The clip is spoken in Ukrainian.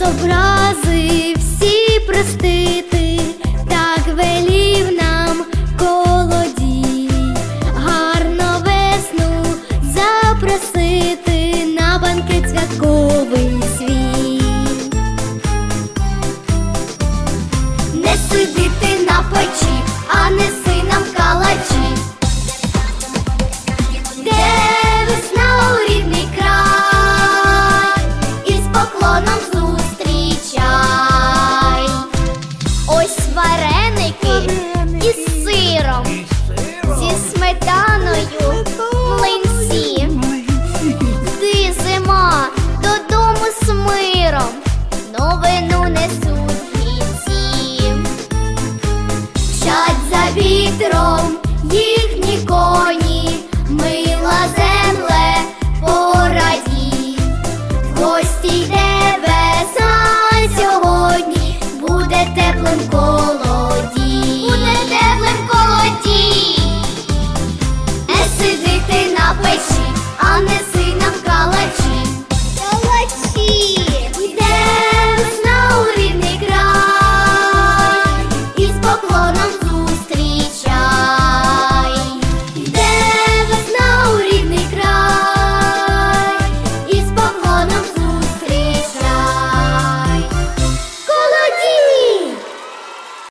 нас образи всі простити, так велів нам колодій, гарно весну запросити на банкет святковий свій. Не сидіти на печі, а не сидіти. Вітром їхні